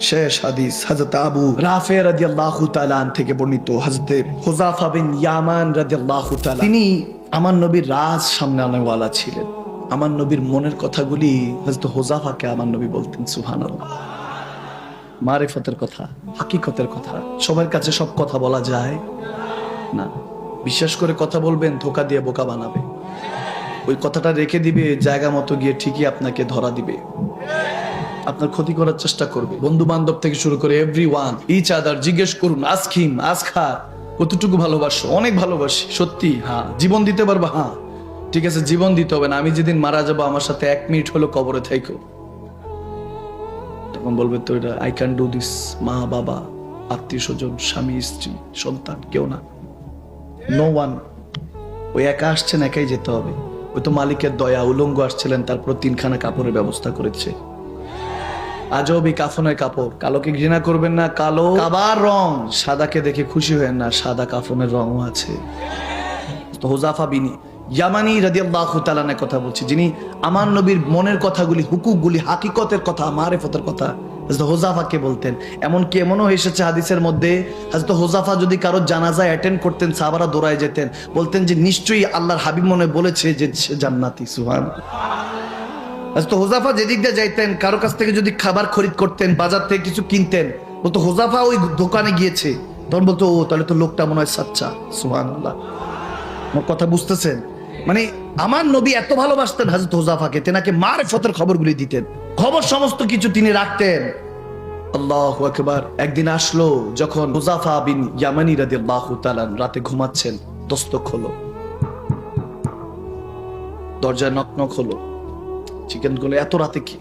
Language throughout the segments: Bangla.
শেষ হাদিস আবু রাফে থেকে বর্ণিত। বিন ইয়ামান তিনি আমার নবীর রাজ সামনে আনাওয়ালা ছিলেন। আমার নবীর মনের কথাগুলি আমার নবী বলতেন কথা, হাকিকতের কথা, সবার কাছে সব কথা বলা যায়? না। বিশ্বাস করে কথা বলবেন, ধোকা দিয়ে বোকা বানাবে। ওই কথাটা রেখে দিবে, জায়গা মতো গিয়ে ঠিকই আপনাকে ধরা দিবে। আপনার ক্ষতি করার চেষ্টা করবে। বন্ধু বান্ধব থেকে শুরু করে এভরি ওয়ান ইচ আদার জিজ্ঞেস করুন, আজকিম আজখা কতটুকু ভালোবাসো? অনেক ভালোবাসি, সত্যি হ্যাঁ। জীবন দিতে পারবা হ্যাঁ। ঠিক আছে, জীবন দিতে হবে না, আমি যেদিন মারা যাব, আমার সাথে এক মিনিট হলো কবরে থাইকো। তখন বলবে তো এটা আই ক্যান ডু দিস মা, বাবা, আত্মীয় স্বজন, স্বামী, স্ত্রী, সন্তান, কেউ না। নো ওয়ান ওই একা আসছেন একাই যেতে হবে। ওই তো মালিকের দয়া, উলঙ্গ আসছিলেন, তারপর তিনখানা কাপড়ের ব্যবস্থা করেছে। আজবই কাফনের কাপড়। কালোকে ঘৃণা করবেন না, কালো কাবার রং। সাদাকে দেখে খুশি হয়েন না, সাদা কাফনের রঙও আছে। তো হোজাফা বিনি ইয়ামানি রাদিয়াল্লাহু তাআলার কথা বলছি, যিনি আমার নবীর মনের কথাগুলি, হুকুকগুলি, হাকিকতের কথা, মারেফতের কথা হযরত হোজাফাকে বলতেন। এমনকি এমনও এসেছে হাদিসের মধ্যে, হযরত হোজাফা যদি কারও জানাজায় অ্যাটেন্ড করতেন, সাহাবারা দৌড়ায় যেতেন, বলতেন যে নিশ্চয়ই আল্লাহর হাবিব মনে বলেছে যে সে জান্নাতি সুহান তো হোজাফা যেদিক দিয়ে যাইতেন, কারও কাছ থেকে যদি খাবার খরিদ করতেন, বাজার থেকে কিছু কিনতেন, বলতো হোজাফা ওই দোকানে গিয়েছে। তখন বলতো, ও, তাহলে তো লোকটা মনে হয় সাচ্চা। সুহান আমার কথা বুঝতেছেন? মানে আমার নবী এত ভালোবাসতেন হাজরত হোজাফাকে, তেনাকে মার ফতের খবরগুলি দিতেন। খবর সমস্ত কিছু তিনি রাখতেন। আল্লাহ আকবার। একদিন আসলো, যখন হুজাফা বিন ইয়ামানি রাদি আল্লাহ রাতে ঘুমাচ্ছেন, দস্তক হলো। দরজা নক নক হলো। চিকেনগুলো এত রাতে কি?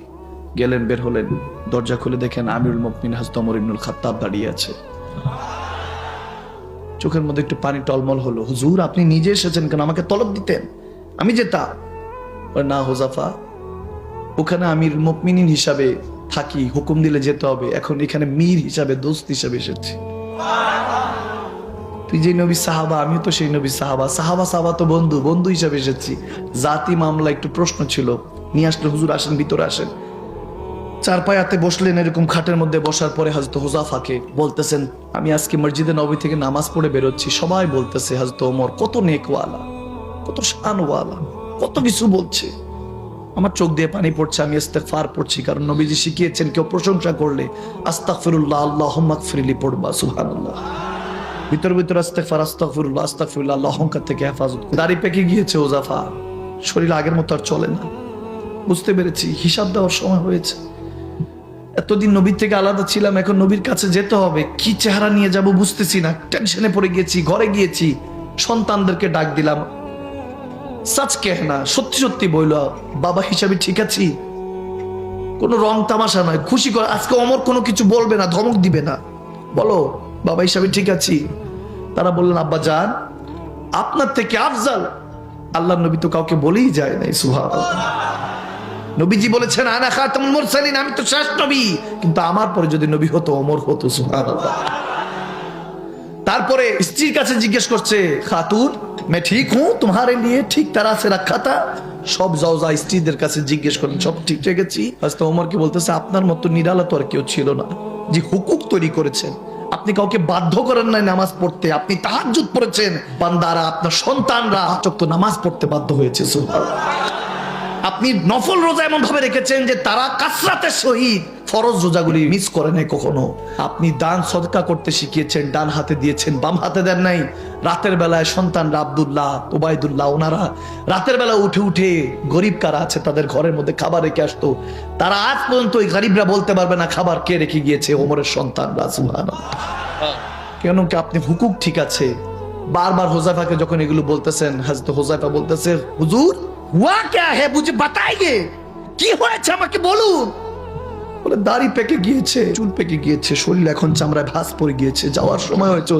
গেলেন, বের হলেন, দরজা খুলে দেখেন আমিরুল মুকমিন হাজত অমর ইবনুল খাত্তাব দাঁড়িয়ে আছে। চোখের মধ্যে একটু পানি টলমল হলো। হুজুর, আপনি নিজে এসেছেন কেন? আমাকে তলব দিতেন। আমি যেতাম না, হোজাফা। ওখানে আমির মুকমিনিন হিসাবে থাকি, হুকুম দিলে যেতে হবে। এখন এখানে মীর হিসাবে, দোস্ত হিসাবে এসেছি। তুই যে নবী সাহাবা, আমিও তো সেই নবী সাহাবা। সাহাবা সাহাবা তো বন্ধু বন্ধু হিসাবে এসেছি। জাতি মামলা একটু প্রশ্ন ছিল। নিয়ে আসলে হুজুর আসেন, ভিতরে আসেন। চার পায়াতে বসলেন এরকম খাটের মধ্যে, বসার পরে হাজত হুজাফাকে বলতেছেন, আমি আজকে মসজিদে নবী থেকে নামাজ পড়ে বেরোচ্ছি। সবাই বলতেছে হাজত ওমর কত নেকওয়ালা, কত শানওয়ালা, কত কিছু বলছে। আমার চোখ দিয়ে পানি পড়ছে, আমি ইস্তেগফার পড়ছি, কারণ নবীজি শিখিয়েছেন, কেউ প্রশংসা করলে, আস্তাগফিরুল্লাহ, আল্লাহুম্মা গফিরলি পড়বা, সুবহানাল্লাহ। ভিতর ভিতর আস্তেগফার আস্তাগফিরুল্লাহ আস্তাগফিরুল্লাহ আল্লাহ অহংকার থেকে হেফাজত। দাড়ি পেকে গিয়েছে ওজাফা শরীর আগের মতো আর চলে না। বুঝতে পেরেছি, হিসাব দেওয়ার সময় হয়েছে। এতদিন নবীর থেকে আলাদা ছিলাম, এখন নবীর কাছে যেতে হবে। কি চেহারা নিয়ে যাব বুঝতেছি না, টেনশনে পড়ে গিয়েছি ঘরে গিয়েছি, সন্তানদেরকে ডাক দিলাম। সাচ কেহ না সত্যি সত্যি বইল, বাবা হিসাবে ঠিক আছি? কোনো রং তামাশা নয়, খুশি করে, আজকে অমর কোনো কিছু বলবে না, ধমক দিবে না। বলো, বাবা হিসাবে ঠিক আছি? তারা বললেন, আব্বা যান। আপনার থেকে আফজাল। আল্লাহ নবী তো কাউকে বলেই যায় নাই সুহাব নবীজি বলেছেন, আনা খাতামুল মুরসালিন আমি তো শেষ নবী। কিন্তু আমার পরে যদি নবী হতো অমর হতো, সুবহানাল্লাহ। তারপরে স্ত্রীর কাছে জিজ্ঞেস করছে, খাতুন मैं ঠিক হুঁ? তোমারে লিয়ে ঠিক তারা সে রাখা থা? সব জওজা স্ত্রীদের কাছে জিজ্ঞেস করেন, সব ঠিক রেখেছি হয়তো ওমরকে বলতেছে, আপনার মতো নিরালা তো আর কেউ ছিল না। যে হুকুক তৈরি করেছেন, আপনি কাউকে বাধ্য করেন নাই নামাজ পড়তে, আপনি তাহাজ্জুদ পড়েছেন। বান্দারা, আপনার সন্তানরা চক্ত নামাজ পড়তে বাধ্য হয়েছে, সুবহানাল্লাহ। আপনি নফল রোজা এমন ভাবে রেখেছেন যে তারা কাসরাতের সহিত ফরজ রোজাগুলি মিস করে নাই কখনো। আপনি দান সদকা করতে শিখিয়েছেন, ডান হাতে দিয়েছেন, বাম হাতে দেন নাই। রাতের বেলায় সন্তান আব্দুল্লাহ, ওবায়দুল্লাহ ওনারা রাতের বেলা উঠে উঠে গরিব কারা আছে তাদের ঘরের মধ্যে খাবার রেখে আসতো। তারা আজ পর্যন্ত ওই গরিবরা বলতে পারবে না খাবার কে রেখে গিয়েছে, ওমরের সন্তান রাজুহান কেন কি আপনি হুকুক ঠিক আছে? বারবার হোজাফাকে যখন এগুলো বলতেছেন হাজত হোজাফা বলতেছে, হুজুর হুয়া ক্যা হে বুঝে বাতাইগে কি হয়েছে আমাকে বলুন। বলে দাড়ি পেকে গিয়েছে, চুল পেকে গিয়েছে, শরীর এখন চামড়ায় ভাস পড়ে গিয়েছে, যাওয়ার সময় হয়েছে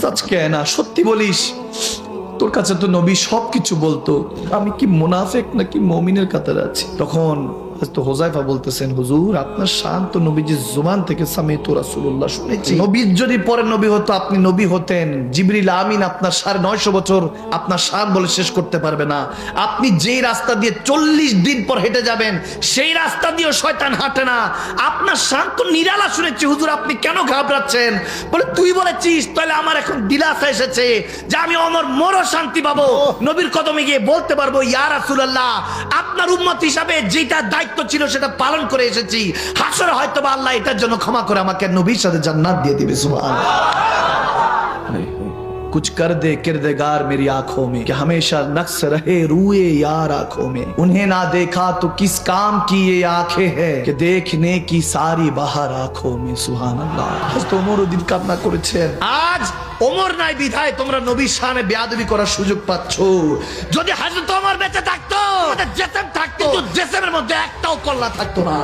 সাচ কে না, সত্যি বলিস? তোর কাছে তো নবী সব কিছু বলতো। আমি কি মোনাফেক নাকি মমিনের কাতারে আছি? তখন তো হোজাইফা বলতেছেন হুজুর আপনার শান্ত নবীজির জুবান থেকে সামিত রাসূলুল্লাহ শুনেছি। নবী যদি পরে নবী হতো আপনি নবী হতেন। জিবরিল আমিন আপনার সাড়ে নয়শো বছর আপনার শান বলে শেষ করতে পারবে না। আপনি যেই রাস্তা দিয়ে চল্লিশ দিন পর হেঁটে যাবেন সেই রাস্তা দিয়েও শয়তান হাঁটে না। আপনার শান্ত নিরালা শুনেছি হুজুর আপনি কেন ঘাবড়াচ্ছেন? বলে তুই বলেছিস তাহলে আমার এখন দিলাসা এসেছে যে আমি অমর মোরও শান্তি পাবো। নবীর কদমে গিয়ে বলতে পারব ইয়া রাসূলুল্লাহ আপনার উম্মত হিসাবে যেটা দায়িত্ব ছিল সেটা পালন করে এসেছি হাসরে হয়তো বা আল্লাহ এটার জন্য ক্ষমা করে আমাকে নবীর সাথে জান্নাত দিয়ে দিবে সুবহানাল্লাহ कुछ कर दे किरदगार मेरी आंखों में कि हमेशा नक्स रहे रूए यार आंखों में उन्हें ना देखा तो किस काम की ये आंखें है कि देखने की सारी बाहर आंखों में सुहान अल्लाह হযরত ওমর ওদিন কান্না করেছেন আজ ওমর নাই বিধায় তোমরা নবীর শানে বেয়াদবি করার সুযোগ পাচ্ছ। যদি হযরত তোমার বেঁচে থাকতো জেসেম থাকতো জেসেমের মধ্যে একটাও কল্লা থাকতো না।